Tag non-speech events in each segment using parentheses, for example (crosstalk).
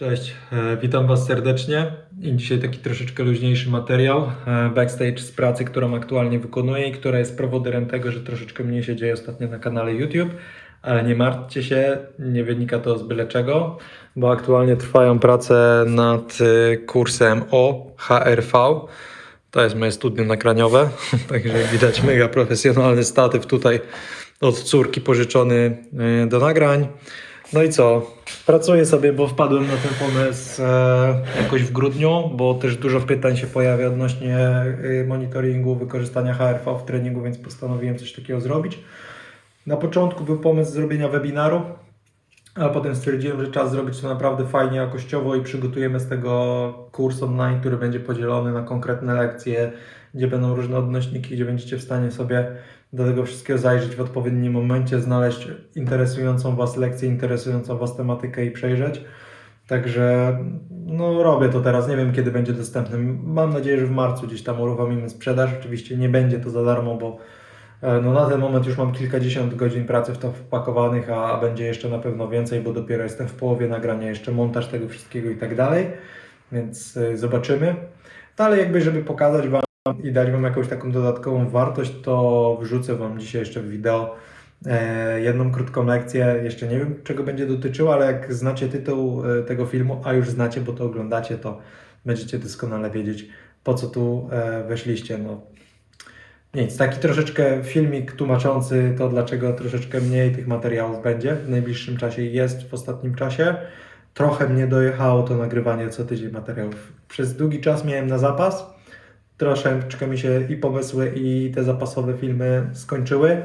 Cześć, e, witam Was serdecznie i dzisiaj taki troszeczkę luźniejszy materiał, e, backstage z pracy, którą aktualnie wykonuję i która jest prowodyrem tego, że troszeczkę mniej się dzieje ostatnio na kanale YouTube, ale nie martwcie się, nie wynika to z byle czego, bo aktualnie trwają prace nad e, kursem o HRV. To jest moje studium nagraniowe, (laughs) także widać mega profesjonalny statyw tutaj od córki pożyczony do nagrań. No i co? Pracuję sobie, bo wpadłem na ten pomysł e, jakoś w grudniu, bo też dużo pytań się pojawia odnośnie e, monitoringu, wykorzystania HRV w treningu, więc postanowiłem coś takiego zrobić. Na początku był pomysł zrobienia webinaru, ale potem stwierdziłem, że czas zrobić to naprawdę fajnie, jakościowo i przygotujemy z tego kurs online, który będzie podzielony na konkretne lekcje, gdzie będą różne odnośniki, gdzie będziecie w stanie sobie do tego wszystkiego zajrzeć w odpowiednim momencie, znaleźć interesującą Was lekcję, interesującą Was tematykę i przejrzeć. Także no, robię to teraz, nie wiem kiedy będzie dostępny. Mam nadzieję, że w marcu gdzieś tam uruchomimy sprzedaż. Oczywiście nie będzie to za darmo, bo e, no, na ten moment już mam kilkadziesiąt godzin pracy w to wpakowanych, a, będzie jeszcze na pewno więcej, bo dopiero jestem w połowie nagrania, jeszcze montaż tego wszystkiego i tak dalej. Więc y, zobaczymy. Dalej jakby, żeby pokazać Wam i dać Wam jakąś taką dodatkową wartość, to wrzucę Wam dzisiaj jeszcze w wideo e, jedną krótką lekcję. Jeszcze nie wiem, czego będzie dotyczyła, ale jak znacie tytuł e, tego filmu, a już znacie, bo to oglądacie, to będziecie doskonale wiedzieć, po co tu e, weszliście. No, nic, taki troszeczkę filmik tłumaczący to, dlaczego troszeczkę mniej tych materiałów będzie w najbliższym czasie jest w ostatnim czasie. Trochę mnie dojechało to nagrywanie co tydzień materiałów. Przez długi czas miałem na zapas. Troszeczkę mi się i pomysły, i te zapasowe filmy skończyły.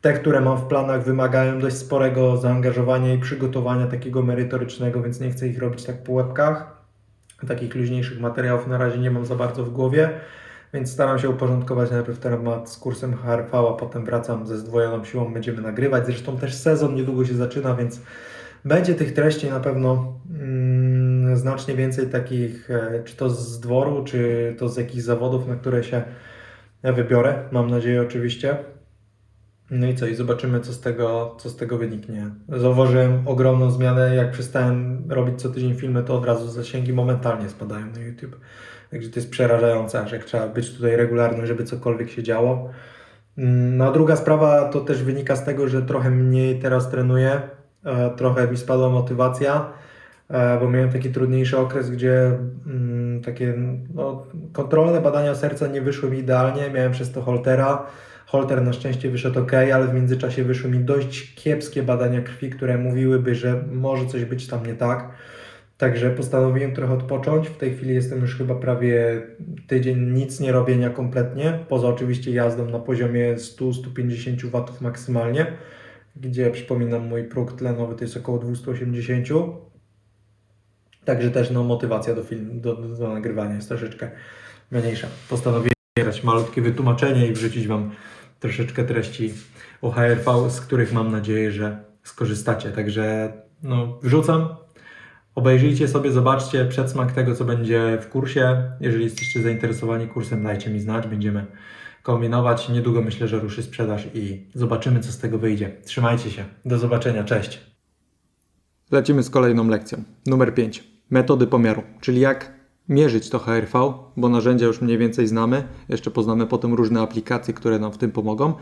Te, które mam w planach, wymagają dość sporego zaangażowania i przygotowania takiego merytorycznego, więc nie chcę ich robić tak po łebkach. Takich luźniejszych materiałów na razie nie mam za bardzo w głowie, więc staram się uporządkować najpierw temat z kursem HRV, a potem wracam ze zdwojoną siłą, będziemy nagrywać. Zresztą też sezon niedługo się zaczyna, więc będzie tych treści na pewno mm, znacznie więcej takich, e, czy to z dworu, czy to z jakichś zawodów, na które się wybiorę. Mam nadzieję oczywiście. No i co, i zobaczymy, co z tego, co z tego wyniknie. Zauważyłem ogromną zmianę. Jak przestałem robić co tydzień filmy, to od razu zasięgi momentalnie spadają na YouTube. Także to jest przerażające, aż jak trzeba być tutaj regularnym, żeby cokolwiek się działo. Mm, No a druga sprawa to też wynika z tego, że trochę mniej teraz trenuję. E, Trochę mi spadła motywacja, bo miałem taki trudniejszy okres, gdzie mm, takie no, kontrolne badania serca nie wyszły mi idealnie. Miałem przez to holtera. Holter na szczęście wyszedł ok, ale w międzyczasie wyszły mi dość kiepskie badania krwi, które mówiłyby, że może coś być tam nie tak. Także postanowiłem trochę odpocząć. W tej chwili jestem już chyba prawie tydzień nic nie robienia kompletnie, poza oczywiście jazdą na poziomie 100-150 W maksymalnie, gdzie przypominam mój próg tlenowy to jest około 280. Także też no, motywacja do filmu, do, do, do nagrywania jest troszeczkę mniejsza. Postanowiłem zbierać malutkie wytłumaczenie i wrzucić Wam troszeczkę treści o HRV, z których mam nadzieję, że skorzystacie. Także no, wrzucam. Obejrzyjcie sobie, zobaczcie przedsmak tego, co będzie w kursie. Jeżeli jesteście zainteresowani kursem, dajcie mi znać. Będziemy kombinować. Niedługo myślę, że ruszy sprzedaż i zobaczymy, co z tego wyjdzie. Trzymajcie się. Do zobaczenia. Cześć. Lecimy z kolejną lekcją. Numer 5. Metody pomiaru, czyli jak mierzyć to HRV, bo narzędzia już mniej więcej znamy. Jeszcze poznamy potem różne aplikacje, które nam w tym pomogą,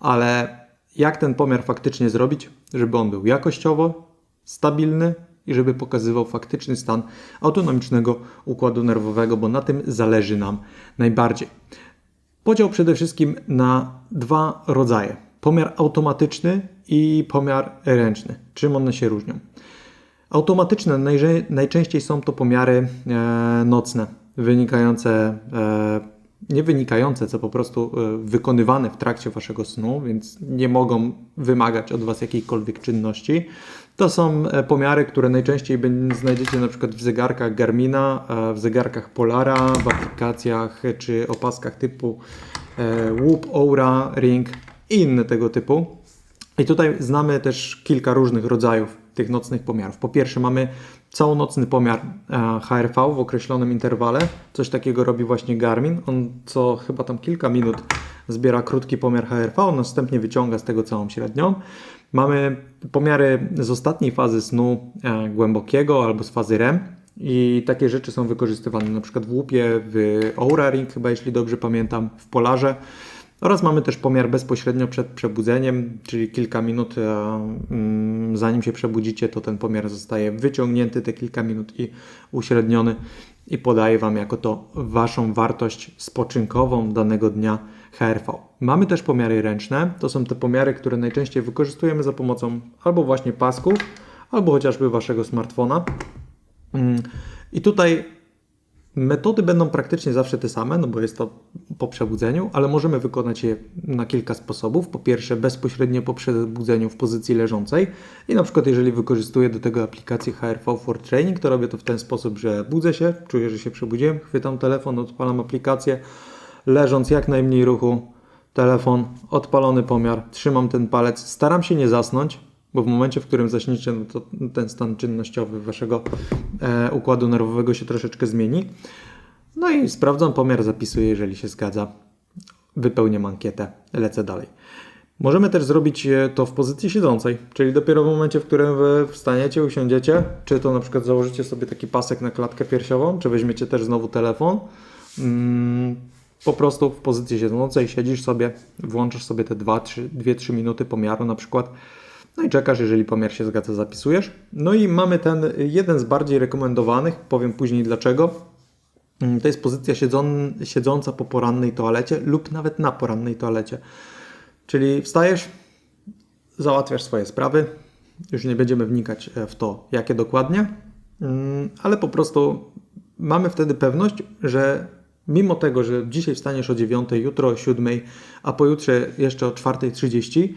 ale jak ten pomiar faktycznie zrobić, żeby on był jakościowo stabilny i żeby pokazywał faktyczny stan autonomicznego układu nerwowego, bo na tym zależy nam najbardziej. Podział przede wszystkim na dwa rodzaje: pomiar automatyczny i pomiar ręczny. Czym one się różnią? Automatyczne najczęściej są to pomiary e, nocne, wynikające, e, nie wynikające, co po prostu e, wykonywane w trakcie waszego snu, więc nie mogą wymagać od was jakiejkolwiek czynności. To są pomiary, które najczęściej znajdziecie na przykład w zegarkach Garmina, w zegarkach Polara, w aplikacjach czy opaskach typu Whoop, Oura, Ring i inne tego typu. I tutaj znamy też kilka różnych rodzajów tych nocnych pomiarów. Po pierwsze mamy całonocny pomiar e, HRV w określonym interwale. Coś takiego robi właśnie Garmin. On co chyba tam kilka minut zbiera krótki pomiar HRV, następnie wyciąga z tego całą średnią. Mamy pomiary z ostatniej fazy snu e, głębokiego albo z fazy REM. I takie rzeczy są wykorzystywane na przykład w łupie, w Oura Ring, chyba jeśli dobrze pamiętam, w Polarze. Oraz mamy też pomiar bezpośrednio przed przebudzeniem, czyli kilka minut mm, zanim się przebudzicie, to ten pomiar zostaje wyciągnięty te kilka minut i uśredniony i podaje Wam jako to Waszą wartość spoczynkową danego dnia HRV. Mamy też pomiary ręczne. To są te pomiary, które najczęściej wykorzystujemy za pomocą albo właśnie pasków, albo chociażby Waszego smartfona. Mm, I tutaj metody będą praktycznie zawsze te same, no bo jest to po przebudzeniu, ale możemy wykonać je na kilka sposobów. Po pierwsze, bezpośrednio po przebudzeniu w pozycji leżącej. I na przykład, jeżeli wykorzystuję do tego aplikację HRV for Training, to robię to w ten sposób, że budzę się, czuję, że się przebudziłem, chwytam telefon, odpalam aplikację, leżąc jak najmniej ruchu, telefon, odpalony pomiar, trzymam ten palec, staram się nie zasnąć, bo w momencie, w którym zaśniecie, no to ten stan czynnościowy waszego e, układu nerwowego się troszeczkę zmieni. No i sprawdzam pomiar, zapisuję, jeżeli się zgadza, wypełniam ankietę, lecę dalej. Możemy też zrobić e, to w pozycji siedzącej, czyli dopiero w momencie, w którym wy wstaniecie, usiądziecie, czy to na przykład założycie sobie taki pasek na klatkę piersiową, czy weźmiecie też znowu telefon. Mm, po prostu w pozycji siedzącej siedzisz sobie, włączasz sobie te 2-3 minuty pomiaru na przykład no i czekasz, jeżeli pomiar się zgadza, zapisujesz. No i mamy ten jeden z bardziej rekomendowanych, powiem później dlaczego. Mm, to jest pozycja siedzon, siedząca po porannej toalecie lub nawet na porannej toalecie. Czyli wstajesz, załatwiasz swoje sprawy. Już nie będziemy wnikać e, w to, jakie dokładnie, mm, ale po prostu mamy wtedy pewność, że mimo tego, że dzisiaj wstaniesz o 9, jutro o 7, a pojutrze jeszcze o 4.30,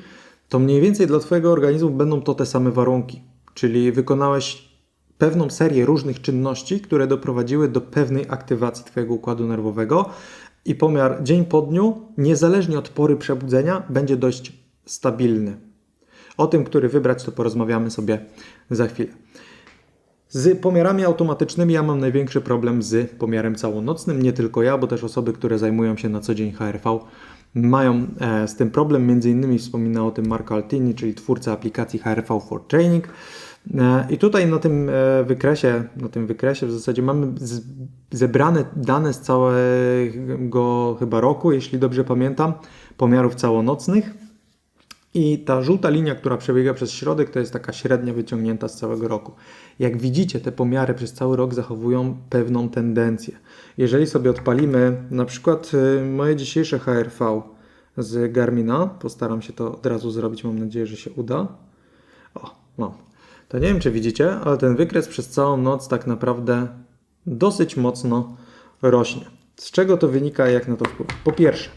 to mniej więcej dla Twojego organizmu będą to te same warunki. Czyli wykonałeś pewną serię różnych czynności, które doprowadziły do pewnej aktywacji Twojego układu nerwowego i pomiar dzień po dniu, niezależnie od pory przebudzenia, będzie dość stabilny. O tym, który wybrać, to porozmawiamy sobie za chwilę. Z pomiarami automatycznymi ja mam największy problem z pomiarem całonocnym. Nie tylko ja, bo też osoby, które zajmują się na co dzień HRV mają e, z tym problem. Między innymi wspominał o tym Marco Altini, czyli twórca aplikacji HRV for Training. E, I tutaj na tym e, wykresie, na tym wykresie w zasadzie mamy zebrane dane z całego chyba roku, jeśli dobrze pamiętam, pomiarów całonocnych. I ta żółta linia, która przebiega przez środek, to jest taka średnia wyciągnięta z całego roku. Jak widzicie, te pomiary przez cały rok zachowują pewną tendencję. Jeżeli sobie odpalimy na przykład y, moje dzisiejsze HRV z Garmina, postaram się to od razu zrobić, mam nadzieję, że się uda. O, mam. To nie wiem, czy widzicie, ale ten wykres przez całą noc tak naprawdę dosyć mocno rośnie. Z czego to wynika, jak na to wpływa? Po pierwsze,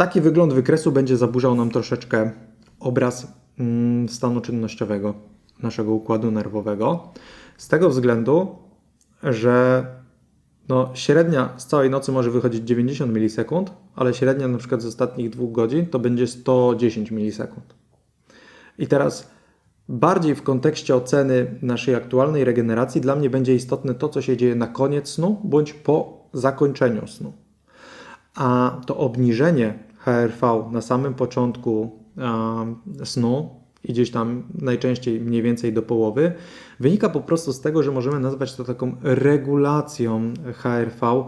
Taki wygląd wykresu będzie zaburzał nam troszeczkę obraz mm, stanu czynnościowego naszego układu nerwowego. Z tego względu, że no, średnia z całej nocy może wychodzić 90 milisekund, ale średnia na przykład z ostatnich dwóch godzin to będzie 110 milisekund. I teraz bardziej w kontekście oceny naszej aktualnej regeneracji dla mnie będzie istotne to, co się dzieje na koniec snu bądź po zakończeniu snu. A to obniżenie HRV na samym początku snu i gdzieś tam najczęściej mniej więcej do połowy, wynika po prostu z tego, że możemy nazwać to taką regulacją HRV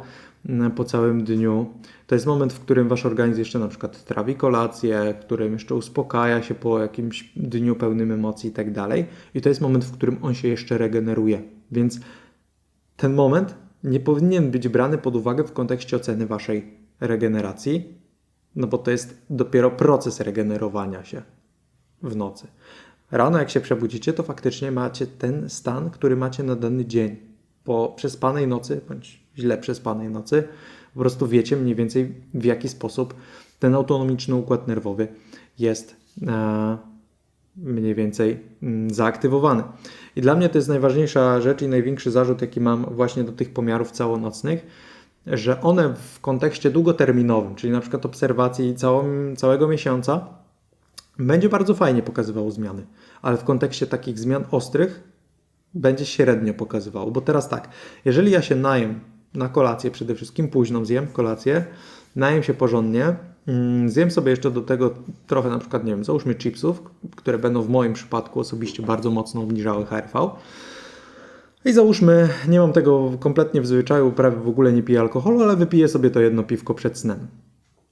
po całym dniu. To jest moment, w którym wasz organizm jeszcze na przykład trawi kolację, w którym jeszcze uspokaja się po jakimś dniu pełnym emocji i tak dalej. I to jest moment, w którym on się jeszcze regeneruje. Więc ten moment nie powinien być brany pod uwagę w kontekście oceny waszej regeneracji, no bo to jest dopiero proces regenerowania się w nocy. Rano, jak się przebudzicie, to faktycznie macie ten stan, który macie na dany dzień. Po przespanej nocy, bądź źle przespanej nocy, po prostu wiecie mniej więcej w jaki sposób ten autonomiczny układ nerwowy jest e, mniej więcej mm, zaaktywowany. I dla mnie to jest najważniejsza rzecz i największy zarzut, jaki mam właśnie do tych pomiarów całonocnych, że one w kontekście długoterminowym, czyli na przykład obserwacji całym, całego miesiąca, będzie bardzo fajnie pokazywało zmiany, ale w kontekście takich zmian ostrych będzie średnio pokazywało. Bo teraz tak, jeżeli ja się najem na kolację, przede wszystkim późną zjem kolację, najem się porządnie, mm, zjem sobie jeszcze do tego trochę na przykład, nie wiem, załóżmy chipsów, które będą w moim przypadku osobiście bardzo mocno obniżały HRV. I załóżmy, nie mam tego kompletnie w zwyczaju, prawie w ogóle nie piję alkoholu, ale wypiję sobie to jedno piwko przed snem.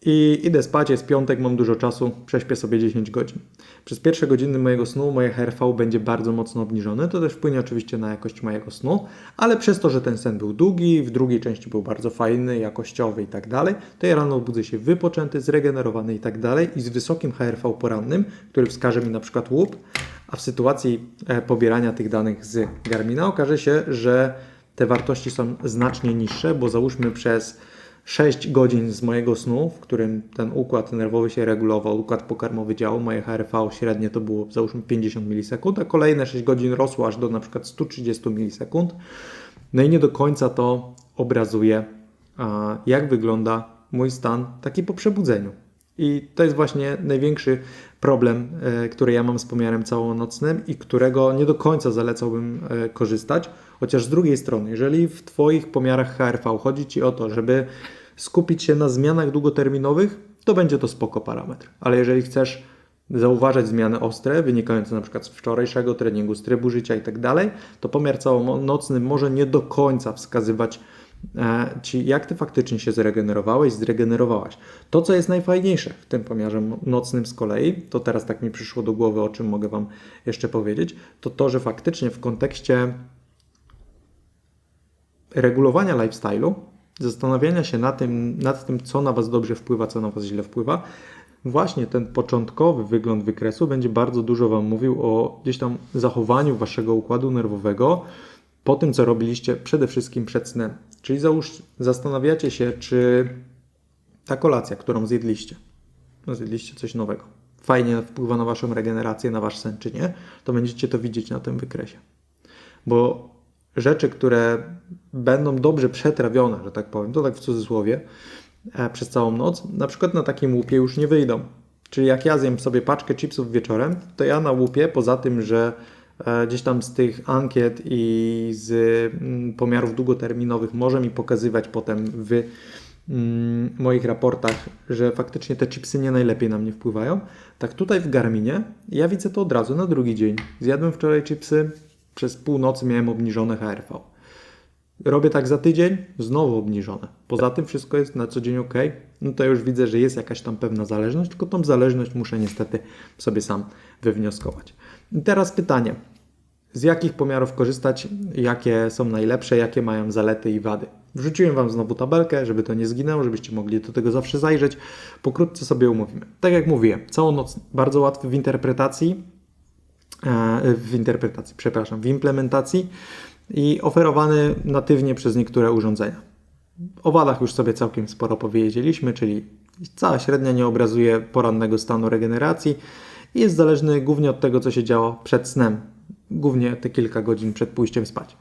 I idę spać, jest piątek, mam dużo czasu, prześpię sobie 10 godzin. Przez pierwsze godziny mojego snu moje HRV będzie bardzo mocno obniżone. To też wpłynie oczywiście na jakość mojego snu, ale przez to, że ten sen był długi, w drugiej części był bardzo fajny, jakościowy i tak dalej, to ja rano budzę się wypoczęty, zregenerowany i tak dalej i z wysokim HRV porannym, który wskaże mi na przykład łup, a w sytuacji e, pobierania tych danych z Garmina okaże się, że te wartości są znacznie niższe, bo załóżmy przez 6 godzin z mojego snu, w którym ten układ nerwowy się regulował, układ pokarmowy działał, moje HRV średnie to było załóżmy 50 milisekund, a kolejne 6 godzin rosło aż do na przykład 130 milisekund. No i nie do końca to obrazuje, jak wygląda mój stan taki po przebudzeniu. I to jest właśnie największy problem, e, który ja mam z pomiarem całonocnym i którego nie do końca zalecałbym e, korzystać. Chociaż z drugiej strony, jeżeli w Twoich pomiarach HRV chodzi Ci o to, żeby skupić się na zmianach długoterminowych, to będzie to spoko parametr. Ale jeżeli chcesz zauważać zmiany ostre, wynikające na przykład z wczorajszego treningu, z trybu życia i tak to pomiar całonocny może nie do końca wskazywać e, Ci, jak Ty faktycznie się zregenerowałeś, zregenerowałaś. To, co jest najfajniejsze w tym pomiarze nocnym z kolei, to teraz tak mi przyszło do głowy, o czym mogę Wam jeszcze powiedzieć, to to, że faktycznie w kontekście regulowania lifestyle'u, zastanawiania się nad tym, nad tym, co na Was dobrze wpływa, co na Was źle wpływa, właśnie ten początkowy wygląd wykresu będzie bardzo dużo Wam mówił o gdzieś tam zachowaniu Waszego układu nerwowego po tym, co robiliście przede wszystkim przed snem. Czyli załóż, zastanawiacie się, czy ta kolacja, którą zjedliście, no zjedliście coś nowego, fajnie wpływa na Waszą regenerację, na Wasz sen, czy nie, to będziecie to widzieć na tym wykresie. Bo rzeczy, które będą dobrze przetrawione, że tak powiem, to tak w cudzysłowie, e, przez całą noc, na przykład na takim łupie już nie wyjdą. Czyli jak ja zjem sobie paczkę chipsów wieczorem, to ja na łupie, poza tym, że gdzieś tam z tych ankiet i z mm, pomiarów długoterminowych może mi pokazywać potem w mm, moich raportach, że faktycznie te chipsy nie najlepiej na mnie wpływają. Tak tutaj w Garminie ja widzę to od razu na drugi dzień. Zjadłem wczoraj chipsy, przez północy miałem obniżone HRV. Robię tak za tydzień, znowu obniżone. Poza tym wszystko jest na co dzień ok. No to już widzę, że jest jakaś tam pewna zależność, tylko tą zależność muszę niestety sobie sam wywnioskować. I teraz pytanie. Z jakich pomiarów korzystać, jakie są najlepsze, jakie mają zalety i wady. Wrzuciłem Wam znowu tabelkę, żeby to nie zginęło, żebyście mogli do tego zawsze zajrzeć. Pokrótce sobie umówimy. Tak jak mówiłem, całą noc bardzo łatwy w interpretacji, E, w interpretacji, przepraszam, w implementacji i oferowany natywnie przez niektóre urządzenia. O wadach już sobie całkiem sporo powiedzieliśmy, czyli cała średnia nie obrazuje porannego stanu regeneracji i jest zależny głównie od tego, co się działo przed snem, głównie te kilka godzin przed pójściem spać.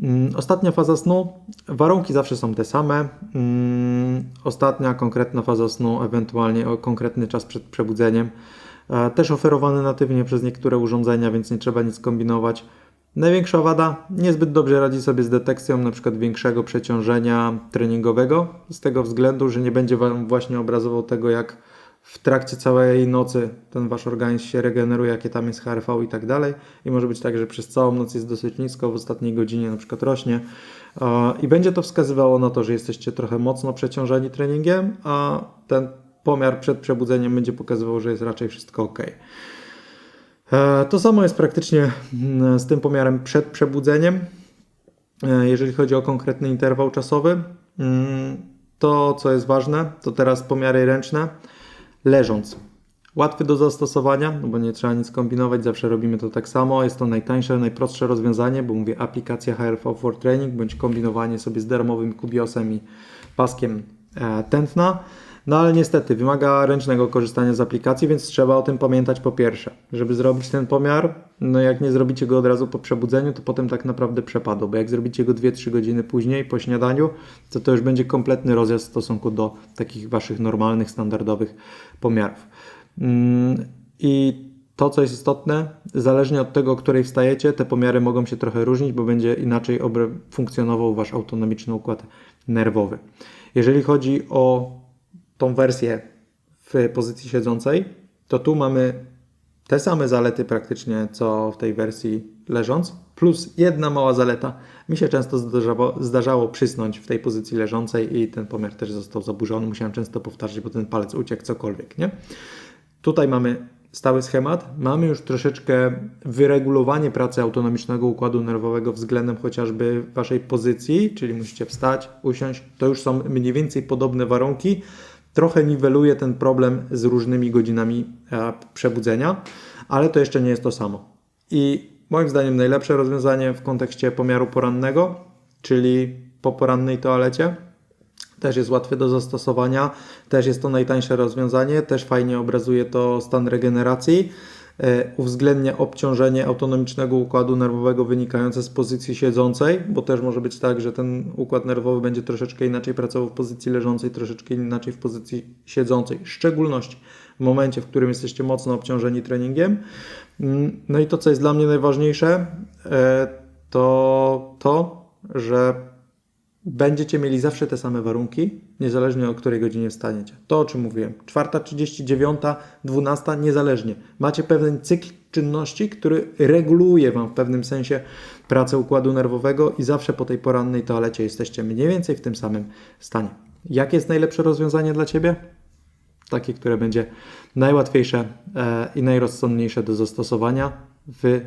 Mm, ostatnia faza snu, warunki zawsze są te same. Mm, ostatnia konkretna faza snu, ewentualnie konkretny czas przed przebudzeniem też oferowany natywnie przez niektóre urządzenia, więc nie trzeba nic kombinować. Największa wada niezbyt dobrze radzi sobie z detekcją np. większego przeciążenia treningowego, z tego względu, że nie będzie Wam właśnie obrazował tego, jak w trakcie całej nocy ten Wasz organizm się regeneruje, jakie tam jest HRV i tak dalej. I może być tak, że przez całą noc jest dosyć nisko, w ostatniej godzinie przykład rośnie. I będzie to wskazywało na to, że jesteście trochę mocno przeciążeni treningiem, a ten pomiar przed przebudzeniem będzie pokazywał, że jest raczej wszystko ok. E, to samo jest praktycznie mm, z tym pomiarem przed przebudzeniem. E, jeżeli chodzi o konkretny interwał czasowy, mm, to co jest ważne, to teraz pomiary ręczne leżąc. Łatwy do zastosowania, no bo nie trzeba nic kombinować, zawsze robimy to tak samo. Jest to najtańsze, najprostsze rozwiązanie, bo mówię aplikacja HRV for Training bądź kombinowanie sobie z darmowym kubiosem i paskiem e, tętna. No ale niestety wymaga ręcznego korzystania z aplikacji, więc trzeba o tym pamiętać po pierwsze. Żeby zrobić ten pomiar, no jak nie zrobicie go od razu po przebudzeniu, to potem tak naprawdę przepadł, bo jak zrobicie go 2-3 godziny później po śniadaniu, to to już będzie kompletny rozjazd w stosunku do takich waszych normalnych, standardowych pomiarów. Mm, I to, co jest istotne, zależnie od tego, o której wstajecie, te pomiary mogą się trochę różnić, bo będzie inaczej funkcjonował wasz autonomiczny układ nerwowy. Jeżeli chodzi o tą wersję w pozycji siedzącej, to tu mamy te same zalety praktycznie co w tej wersji leżąc, plus jedna mała zaleta. Mi się często zdarzało, zdarzało przysnąć w tej pozycji leżącej i ten pomiar też został zaburzony. Musiałem często powtarzać, bo ten palec uciekł, cokolwiek, nie? Tutaj mamy stały schemat. Mamy już troszeczkę wyregulowanie pracy autonomicznego układu nerwowego względem chociażby waszej pozycji, czyli musicie wstać, usiąść. To już są mniej więcej podobne warunki. Trochę niweluje ten problem z różnymi godzinami e, przebudzenia, ale to jeszcze nie jest to samo. I moim zdaniem najlepsze rozwiązanie w kontekście pomiaru porannego, czyli po porannej toalecie, też jest łatwe do zastosowania, też jest to najtańsze rozwiązanie, też fajnie obrazuje to stan regeneracji. E, Uwzględnia obciążenie autonomicznego układu nerwowego wynikające z pozycji siedzącej, bo też może być tak, że ten układ nerwowy będzie troszeczkę inaczej pracował w pozycji leżącej, troszeczkę inaczej w pozycji siedzącej, w szczególności w momencie, w którym jesteście mocno obciążeni treningiem. Mm, No i to, co jest dla mnie najważniejsze, e, to to, że będziecie mieli zawsze te same warunki, niezależnie o której godzinie wstaniecie. To, o czym mówiłem. 4.39, 12, niezależnie. Macie pewien cykl czynności, który reguluje Wam w pewnym sensie pracę układu nerwowego i zawsze po tej porannej toalecie jesteście mniej więcej w tym samym stanie. Jakie jest najlepsze rozwiązanie dla Ciebie? Takie, które będzie najłatwiejsze e, i najrozsądniejsze do zastosowania w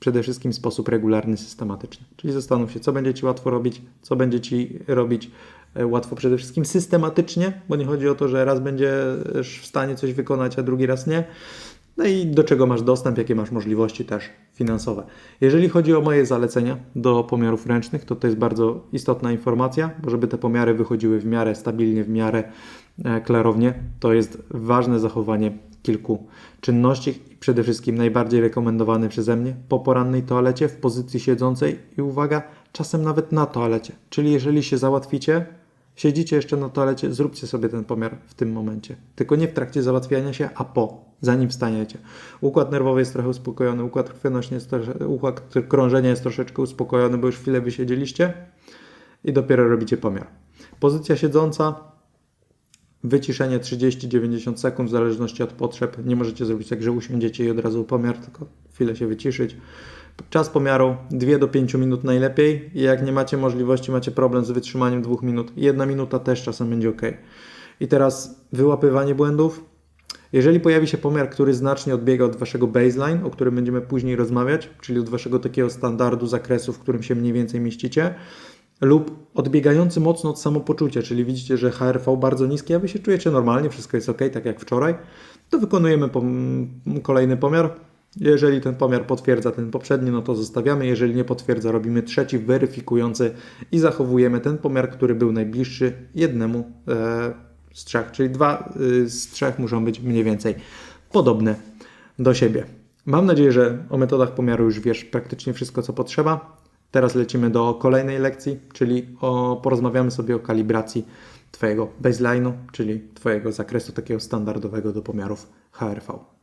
przede wszystkim sposób regularny, systematyczny. Czyli zastanów się, co będzie Ci łatwo robić, co będzie Ci robić e, łatwo przede wszystkim systematycznie, bo nie chodzi o to, że raz będziesz w stanie coś wykonać, a drugi raz nie. No i do czego masz dostęp, jakie masz możliwości też finansowe. Jeżeli chodzi o moje zalecenia do pomiarów ręcznych, to to jest bardzo istotna informacja, bo żeby te pomiary wychodziły w miarę stabilnie, w miarę e, klarownie, to jest ważne zachowanie kilku czynności przede wszystkim najbardziej rekomendowany przeze mnie po porannej toalecie w pozycji siedzącej i uwaga, czasem nawet na toalecie. Czyli jeżeli się załatwicie, siedzicie jeszcze na toalecie, zróbcie sobie ten pomiar w tym momencie. Tylko nie w trakcie załatwiania się, a po, zanim wstaniecie. Układ nerwowy jest trochę uspokojony, układ krwionośny jest trosze, układ krążenia jest troszeczkę uspokojony, bo już chwilę wysiedzieliście i dopiero robicie pomiar. Pozycja siedząca, wyciszenie 30-90 sekund w zależności od potrzeb. Nie możecie zrobić tak, że usiądziecie i od razu pomiar, tylko chwilę się wyciszyć. Czas pomiaru 2 do 5 minut najlepiej jak nie macie możliwości, macie problem z wytrzymaniem 2 minut, jedna minuta też czasem będzie ok. I teraz wyłapywanie błędów. Jeżeli pojawi się pomiar, który znacznie odbiega od waszego baseline, o którym będziemy później rozmawiać, czyli od waszego takiego standardu zakresu, w którym się mniej więcej mieścicie, lub odbiegający mocno od samopoczucia, czyli widzicie, że HRV bardzo niskie, a wy się czujecie normalnie, wszystko jest ok, tak jak wczoraj, to wykonujemy pom- kolejny pomiar. Jeżeli ten pomiar potwierdza ten poprzedni, no to zostawiamy. Jeżeli nie potwierdza, robimy trzeci, weryfikujący i zachowujemy ten pomiar, który był najbliższy jednemu e, z trzech, czyli dwa y, z trzech muszą być mniej więcej podobne do siebie. Mam nadzieję, że o metodach pomiaru już wiesz praktycznie wszystko, co potrzeba. Teraz lecimy do kolejnej lekcji, czyli o, porozmawiamy sobie o kalibracji Twojego baseline'u, czyli Twojego zakresu takiego standardowego do pomiarów HRV.